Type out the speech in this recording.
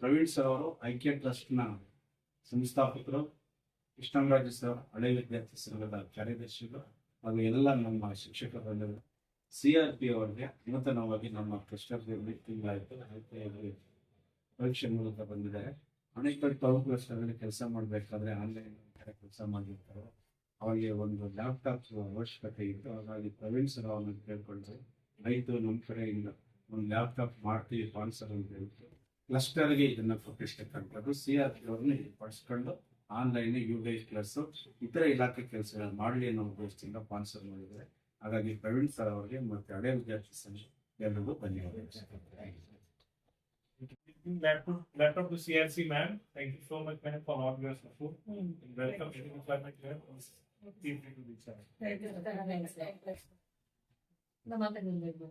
Praveen sir ಅವರು, ಐಕ್ಯ ಟ್ರಸ್ಟ್ನ ಸಂಸ್ಥಾಪಕರು, ಕೃಷ್ಣರಾಜ ಸರ್, ಹಳೆ ವಿದ್ಯಾರ್ಥಿ ಸಂಘದ ಕಾರ್ಯದರ್ಶಿಗಳು ಹಾಗೂ ಎಲ್ಲ ನಮ್ಮ ಶಿಕ್ಷಕರು ಸಿ ಆರ್ ಪಿ ಅವರಿಗೆ ನೂತನವಾಗಿ ನಮ್ಮ ಕೃಷ್ಣದಲ್ಲಿ ತಿಂಗಳಾಯಿತು. ಪರೀಕ್ಷೆ ಮೂಲಕ ಬಂದಿದ್ದಾರೆ. ಅಣೆಕಟ್ಟು ಅವಕಾಶಗಳಲ್ಲಿ ಕೆಲಸ ಮಾಡಬೇಕಾದ್ರೆ ಆನ್ಲೈನ್ ಕೆಲಸ ಮಾಡಿರ್ತಾರೆ. ಅವರಿಗೆ ಒಂದು ಲ್ಯಾಪ್ಟಾಪ್ ಅವಶ್ಯಕತೆ ಇತ್ತು. ಹಾಗಾಗಿ ಪ್ರವೀಣ್ ಸರ್ ಅವರನ್ನು ಕೇಳ್ಕೊಂಡ್ರೆ. ರೈತರು ನಮ್ಮ ಕಡೆಯಿಂದ ಒಂದು ಲ್ಯಾಪ್ಟಾಪ್ ಮಾಡ್ತೀವಿ ಸ್ಪಾನ್ಸರ್ ಅಂತ ಹೇಳ್ತು ಕ್ಲಸ್ಟರ್ಗೆ ಇದನ್ನ ಕೊಟ್ಟಿರ್ತಕ್ಕಂಥದ್ದು ಸಿ ಆರ್ ಪಿ ಅವ್ರನ್ನ ಪಡಿಸ್ಕೊಂಡು ಆನ್ಲೈನ್ ಯು ಡಿ ಪ್ಲಸ್ ಇತರ ಇಲಾಖೆ ಕೆಲಸಗಳನ್ನ ಮಾಡಲಿ ಅನ್ನೋ ಉದ್ದೇಶದಿಂದ ಸ್ಪಾನ್ಸರ್ ಮಾಡಿದ್ದಾರೆ ಹಾಗಾಗಿ ಪ್ರವೀಣ್ ಸರ್ ಅವರಿಗೆ ಮತ್ತೆ ಹಳೆ ವಿದ್ಯಾರ್ಥಿ ಸಂಘ ಎಲ್ಲರಿಗೂ ಧನ್ಯವಾದ welcome to the climate lab. Feel free to reach out. Namaste.